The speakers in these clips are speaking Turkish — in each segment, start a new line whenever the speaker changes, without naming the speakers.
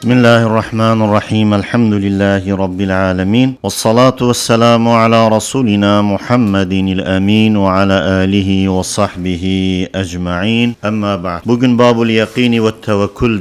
بسم الله الرحمن الرحيم الحمد لله رب العالمين والصلاة والسلام على رسولنا محمد الأمين وعلى آله وصحبه أجمعين أما بعد Bugün babul yakini ve tevekkül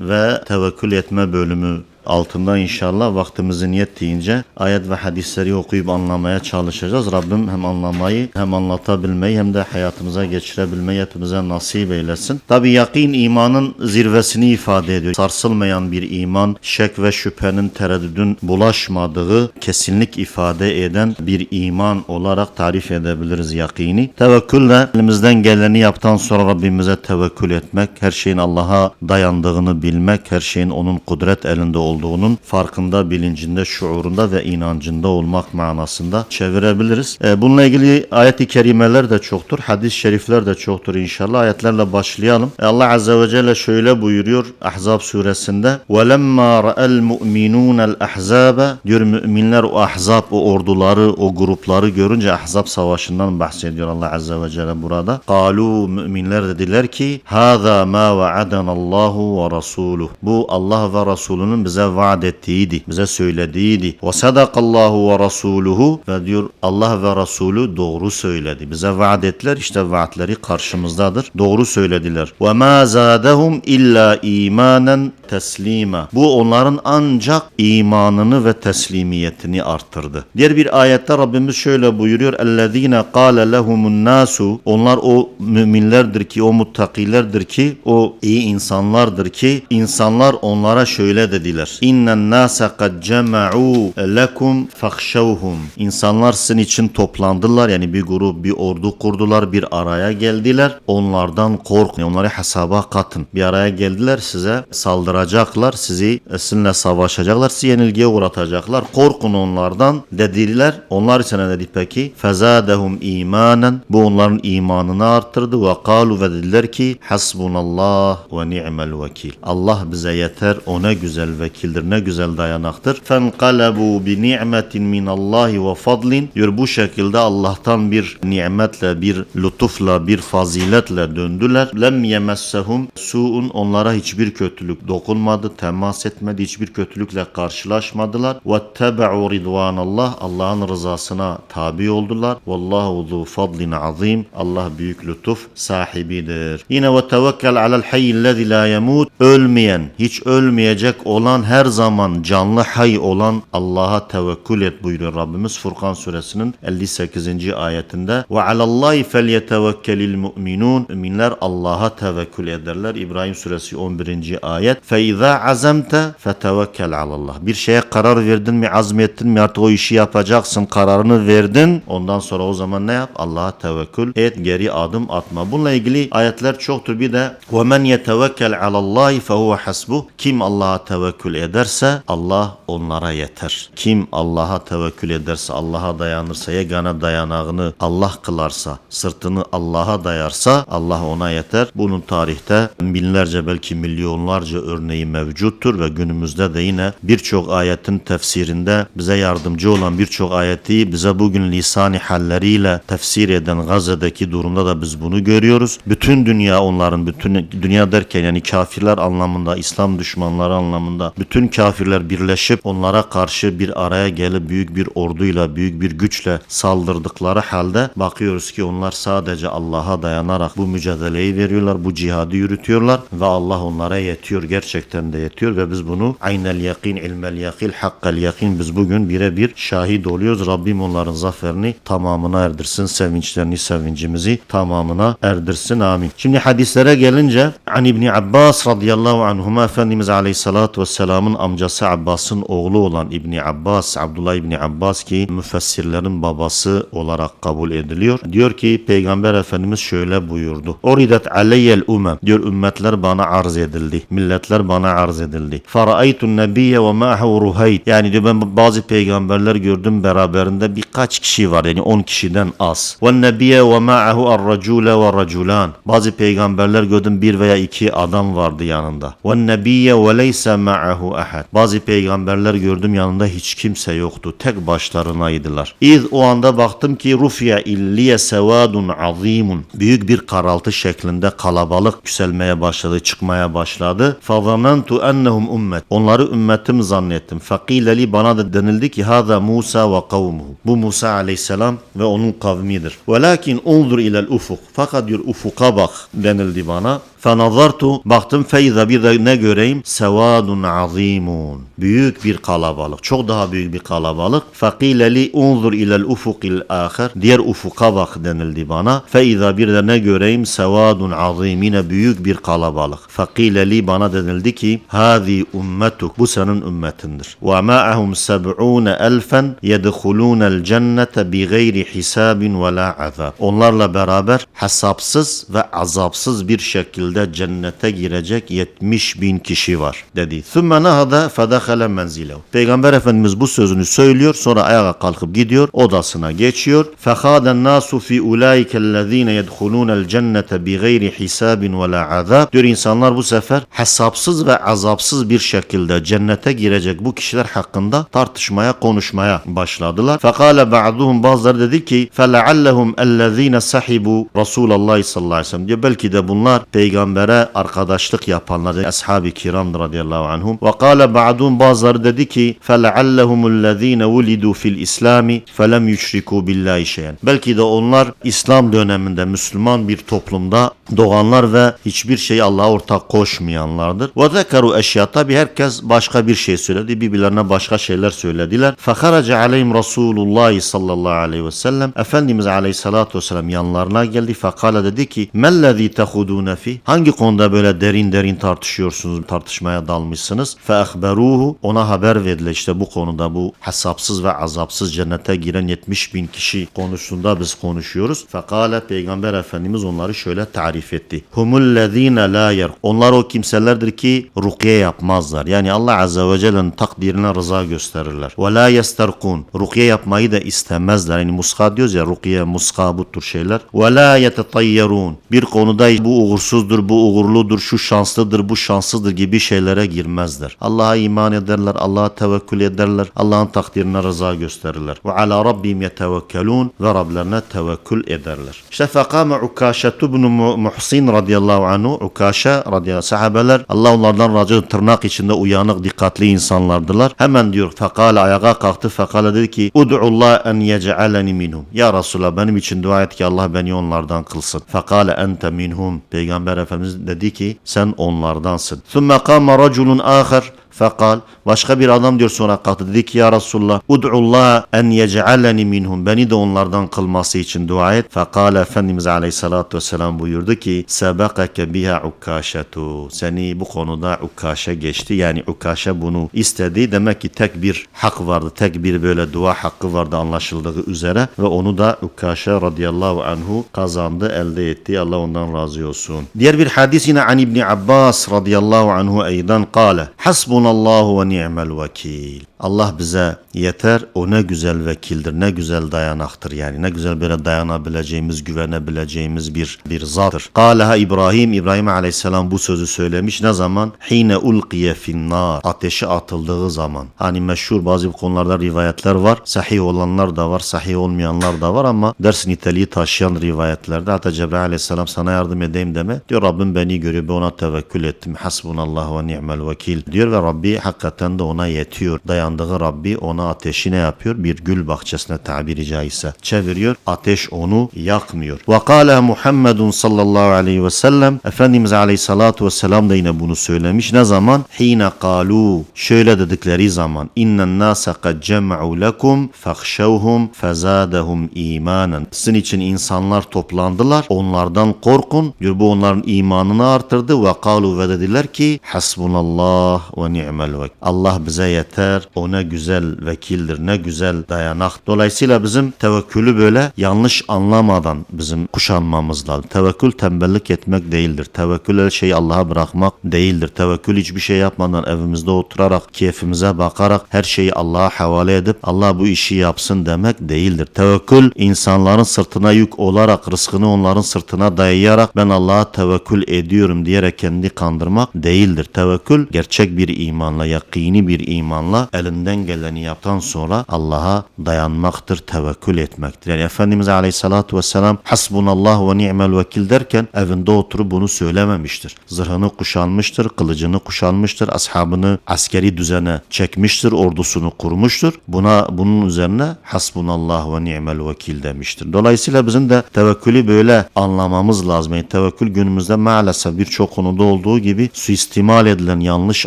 ve tevekkül etme bölümü altında inşallah vaktimizin yettiğince ayet ve hadisleri okuyup anlamaya çalışacağız. Rabbim hem anlamayı hem anlatabilmeyi hem de hayatımıza geçirebilmeyi hepimize nasip eylesin. Tabi yakin imanın zirvesini ifade ediyor. Sarsılmayan bir iman, şek ve şüphenin, tereddüdün bulaşmadığı kesinlik ifade eden bir iman olarak tarif edebiliriz yakini. Tevekkülle elimizden geleni yaptıktan sonra Rabbimize tevekkül etmek, her şeyin Allah'a dayandığını bilmek, her şeyin onun kudret elinde olduğunun farkında, bilincinde, şuurunda ve inancında olmak manasında çevirebiliriz. E, bununla ilgili ayet-i kerimeler de çoktur, hadis-i şerifler de çoktur inşallah. Ayetlerle başlayalım. E, Allah Azze ve Celle şöyle buyuruyor Ahzab suresinde وَلَمَّا رَأَ الْمُؤْمِنُونَ الْأَحْزَابَ diyor müminler o ahzab, o orduları, o grupları görünce Ahzab savaşından bahsediyor Allah Azze ve Celle burada. قَالُوا müminler dediler ki هَذَا مَا وَعَدَنَ اللّٰهُ وَرَسُولُهُ Bu Allah ve Resulünün bize bize vaat ettiğiydi, bize söylediğiydi. Ve sadakallahu ve rasuluhu ve diyor Allah ve Resulü doğru söyledi. Bize vaat ettiler işte vaatleri karşımızdadır. Doğru söylediler. Ve ma zadahum illa imanen teslima. Bu onların ancak imanını ve teslimiyetini arttırdı. Diğer bir ayette Rabbimiz şöyle buyuruyor. Ellezine kâle lehumun nasu. Onlar o müminlerdir ki, o muttakilerdir ki, o iyi insanlardır ki insanlar onlara şöyle dediler. İnnen nase kad cema'u lekum fakhşawhum. İnsanlar sizin için toplandılar. Yani bir grup, bir ordu kurdular, bir araya geldiler. Onlardan korkun. Onları hesaba katın. Bir araya geldiler size saldıracaklar. Sizi sizinle savaşacaklar. Sizi yenilgiye uğratacaklar. Korkun onlardan dediler. Onlar ise ne dedi peki? Fezadehum imanen. Bu onların imanını arttırdı ve kalu ve dediler ki hasbunallah ve ni'mel vekil. Allah bize yeter. O ne güzel vekildir. Ne güzel dayanaktır. Fenkalebu bi ni'metin minallahi ve fadlin. Diyor bu şekilde Allah'tan bir nimetle, bir lütufla, bir faziletle döndüler. Lem yemessehum su'un onlara hiçbir kötülük dokunmadı, temas etmedi, hiçbir kötülükle karşılaşmadılar. Vettebe'u ridvanallah Allah'ın rızasına tabi oldular. Vallahu zu fadlin azim. Allah büyük lütuf sahibidir. Yine ve tevekkel alel hayyillezî la yemut. Ölmeyen, hiç ölmeyecek olan her zaman canlı hay olan Allah'a tevekkül et buyuruyor Rabbimiz Furkan suresinin 58. ayetinde. Ve alallahi felyetevekkelil mu'minun. Müminler Allah'a tevekkül ederler. İbrahim suresi 11. ayet. Fe izâ azemte fetevekkel alallah. Bir şeye karar verdin mi, azmettin mi artık o işi yapacaksın. Kararını verdin. Ondan sonra o zaman ne yap? Allah'a tevekkül et. Geri adım atma. Bununla ilgili ayetler çoktur. Bir de ve men yetevekkel alallahi fehuve hasbuh. Kim Allah'a tevekkül ederse Allah onlara yeter. Kim Allah'a tevekkül ederse, Allah'a dayanırsa, yegane dayanağını Allah kılarsa, sırtını Allah'a dayarsa Allah ona yeter. Bunun tarihte binlerce belki milyonlarca örneği mevcuttur ve günümüzde de yine birçok ayetin tefsirinde bize yardımcı olan birçok ayeti bize bugün lisani halleriyle tefsir eden Gazze'deki durumda da biz bunu görüyoruz. Bütün dünya onların, bütün dünya derken yani kafirler anlamında, İslam düşmanları anlamında bütün kafirler birleşip onlara karşı bir araya gelip büyük bir orduyla, büyük bir güçle saldırdıkları halde bakıyoruz ki onlar sadece Allah'a dayanarak bu mücadeleyi veriyorlar, bu cihadı yürütüyorlar ve Allah onlara yetiyor, gerçekten de yetiyor ve biz bunu aynel yakin, ilmel yakil, hakkal yakin biz bugün birebir şahit oluyoruz. Rabbim onların zaferini tamamına erdirsin, sevinçlerini, sevincimizi tamamına erdirsin. Amin. Şimdi hadislere gelince An İbni Abbas radıyallahu anhuma Efendimiz aleyhissalatu vesselamın amcası Abbas'ın oğlu olan İbni Abbas, Abdullah İbni Abbas ki müfessirlerin babası olarak kabul ediliyor. Diyor ki Peygamber Efendimiz şöyle buyurdu. Oridet aleyyel umem. Diyor ümmetler bana arz edildi. Milletler bana arz edildi. Faraaytun nebiyye ve ma'hu ruhayt. Yani diyor ben bazı peygamberler gördüm beraberinde birkaç kişi var. Yani 10 kişiden az. Ve nebiyye ve ma'hu ar-racule ve raculan. Bazı peygamberler gördüm bir veya iki adam vardı yanında. Ve nebiyye ve leyse ma'hu ahad. Bazı peygamberler gördüm yanında hiç kimse yoktu. Tek başlarınaydılar. İz o anda baktım ki rufiya illiye sevadun azimun. Büyük bir karaltı şeklinde kalabalık yükselmeye başladı, çıkmaya başladı. Fazanantu ennehum ümmet. Onları ümmetim zannettim. Fakile li bana da denildi ki hada Musa ve kavmuhu. Bu Musa aleyhisselam ve onun kavmidir. Velakin unzur ilel ufuk. Fakat diyor ufuka bak denildi bana. Fenazartu baktım feyza bir de ne göreyim? Sevadun azimun. Büyük bir kalabalık. Çok daha büyük bir kalabalık. Fakile li unzur ilel ufukil ahir. Diğer ufuka bak denildi bana. Feyza bir de ne göreyim? Sevadun azim. Yine büyük bir kalabalık. Fakile li bana denildi ki Hâzi ummetuk. Bu senin ümmetindir. Ve ma'ahum seb'ûne elfen yedhulûnel cennete bi gayri hisabin ve la azab. Onlarla beraber hesapsız ve azapsız bir şekilde cennete girecek 70 bin kişi var dedi. ثُمَّ نَهَدَ فَدَخَلَ مَنْزِلَهُ Peygamber Efendimiz bu sözünü söylüyor sonra ayağa kalkıp gidiyor odasına geçiyor. فَخَادَ النَّاسُ فِي اُولَٰئِكَ الَّذ۪ينَ يَدْخُلُونَ الْجَنَّةَ بِغَيْرِ حِسَابٍ وَلَا عَذَابٍ Diyor insanlar bu sefer hesapsız ve azapsız bir şekilde cennete girecek bu kişiler hakkında tartışmaya konuşmaya başladılar. فَقَالَ بَعْضُهُمْ bazıları dedi ki فَلَعَلَّهُمْ اَلَّذ۪ينَ سَحِبُوا رَسُولَ اللّٰهِ sallallahu aleyhi ve sellem diyor. Belki de bunlar peygambere arkadaşlık yapanlar ashab-ı kiram radıyallahu anhum. Ve kâle ba'dun bazıları dedi ki felallehumullezîne vulidu fil islami felem yüşriku billahi şeyen. Belki de onlar İslam döneminde Müslüman bir toplumda doğanlar ve hiçbir şey Allah'a ortak koşmayanlardır. Ve zekeru eşya tabi herkes başka bir şey söyledi. Birbirlerine başka şeyler söylediler. Fekaraca aleyhim Resulullah sallallahu aleyhi ve sellem Efendimiz aleyhissalatu vesselam yanlarına geldi. Fekala dedi ki mellezî tehudûne fi Hangi konuda böyle derin derin tartışıyorsunuz, tartışmaya dalmışsınız? Feehberuhu ona haber verdiler işte bu konuda bu hesapsız ve azapsız cennete giren 70 bin kişi konusunda biz konuşuyoruz. Fekale Peygamber Efendimiz onları şöyle tarif etti. Humullezine la yer. Onlar o kimselerdir ki rukiye yapmazlar. Yani Allah Azze ve Celle'nin takdirine rıza gösterirler. Ve la yesterkun. Rukiye yapmayı da istemezler. Yani muska diyoruz ya rukiye, muska bu tür şeyler. Ve la yetetayyarun. Bir konuda bu uğursuzdur, bu uğurludur, şu şanslıdır, bu şanssızdır gibi şeylere girmezler. Allah'a iman ederler, Allah'a tevekkül ederler, Allah'ın takdirine rıza gösterirler. Ve ala rabbim yetevekkelun ve Rablerine tevekkül ederler. İşte fekame Ukâşetu ibn Muhsin radıyallahu anhu, Ukâşe radıyallahu sahabeler Allah onlardan razı tırnak içinde uyanık, dikkatli insanlardılar. Hemen diyor fekale ayağa kalktı fekale dedi ki Ud'ullah en yec'aleni minhum. Ya Resulallah benim için dua et ki Allah beni onlardan kılsın. Fekale ente minhum. Peygamber Efendimiz dedi ki sen onlardansın. ثُمَّ قَامَ رَجُلٌ آخر Fekal başka bir adam diyor sonra kalktı dedi ki ya Resulullah ud'ullah en yec'aleni minhum. Beni de onlardan kılması için dua et. Fekal Efendimiz aleyhissalatu vesselam buyurdu ki sebekeke biha ukkaşetu. Seni bu konuda ukkaşe geçti. Yani ukkaşe bunu istedi. Demek ki tek bir hak vardı tek bir böyle dua hakkı vardı anlaşıldığı üzere ve onu da ukkaşe radıyallahu anhu kazandı elde etti. Allah ondan razı olsun. Diğer bir hadis yine an İbni Abbas radıyallahu anhu eydan kale hasbunallahu ve ni'mel vekil. Allah bize yeter o ne güzel vekildir ne güzel dayanaktır yani ne güzel böyle dayanabileceğimiz güvenebileceğimiz bir bir zattır. Kaleha İbrahim İbrahim aleyhisselam bu sözü söylemiş ne zaman? Hine ulqiye finnar ateşe atıldığı zaman. Hani meşhur bazı konularda rivayetler var. Sahih olanlar da var sahih olmayanlar da var ama ders niteliği taşıyan rivayetlerde hatta Cebrail aleyhisselam sana yardım edeyim deme. Diyor Rabbim beni görüyor ben ona tevekkül ettim. Hasbunallah ve ni'mel vekil diyor ve Rabbi hakikaten de ona yetiyor. Dayandığı Rabbi ona ateşi ne yapıyor? Bir gül bahçesine tabiri caizse çeviriyor. Ateş onu yakmıyor. Ve kâle Muhammedun sallallahu aleyhi ve sellem Efendimiz aleyhissalatu vesselam da yine bunu söylemiş. Ne zaman? Hine kalu şöyle dedikleri zaman innen nâse kad cem'u lekum fahşevhum fezâdehum imanen. Sizin için insanlar toplandılar. Onlardan korkun. Diyor bu onların imanını artırdı ve kalu ve dediler ki hasbunallah ve ni'mel vekil. Allah bize yeter. Ne güzel vekildir, ne güzel dayanak. Dolayısıyla bizim tevekkülü böyle yanlış anlamadan bizim kuşanmamız lazım. Tevekkül tembellik etmek değildir. Tevekkül her şeyi Allah'a bırakmak değildir. Tevekkül hiçbir şey yapmadan evimizde oturarak, keyfimize bakarak her şeyi Allah'a havale edip Allah bu işi yapsın demek değildir. Tevekkül insanların sırtına yük olarak rızkını onların sırtına dayayarak ben Allah'a tevekkül ediyorum diyerek kendi kandırmak değildir. Tevekkül gerçek bir imanla, yakini bir imanla elinden geleni yaptan sonra Allah'a dayanmaktır, tevekkül etmektir. Yani Efendimiz Aleyhisselatü Vesselam hasbunallah ve ni'mel vekil derken evinde oturup bunu söylememiştir. Zırhını kuşanmıştır, kılıcını kuşanmıştır, ashabını askeri düzene çekmiştir, ordusunu kurmuştur. Buna bunun üzerine hasbunallah ve ni'mel vekil demiştir. Dolayısıyla bizim de tevekkülü böyle anlamamız lazım. Yani tevekkül günümüzde maalesef birçok konuda olduğu gibi suistimal edilen, yanlış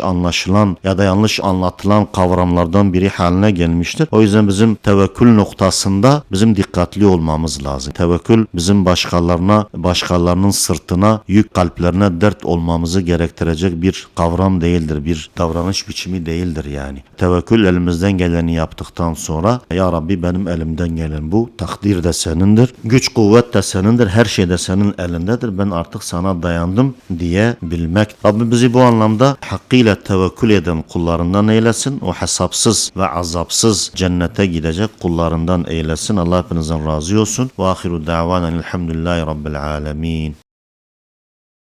anlaşılan ya da yanlış anlatılan kavramlardan biri haline gelmiştir. O yüzden bizim tevekkül noktasında bizim dikkatli olmamız lazım. Tevekkül bizim başkalarına, başkalarının sırtına, yük kalplerine dert olmamızı gerektirecek bir kavram değildir. Bir davranış biçimi değildir yani. Tevekkül elimizden geleni yaptıktan sonra ya Rabbi benim elimden gelen bu. Takdir de senindir. Güç kuvvet de senindir. Her şey de senin elindedir. Ben artık sana dayandım diye bilmek. Rabbim bizi bu anlamda hakkıyla tevekkül eden kullarından eylesin. O hesapsız ve azapsız cennete gidecek kullarından eylesin. Allah hepinizden razı olsun. Ve ahiru da'vanen elhamdülillahi rabbil alemin.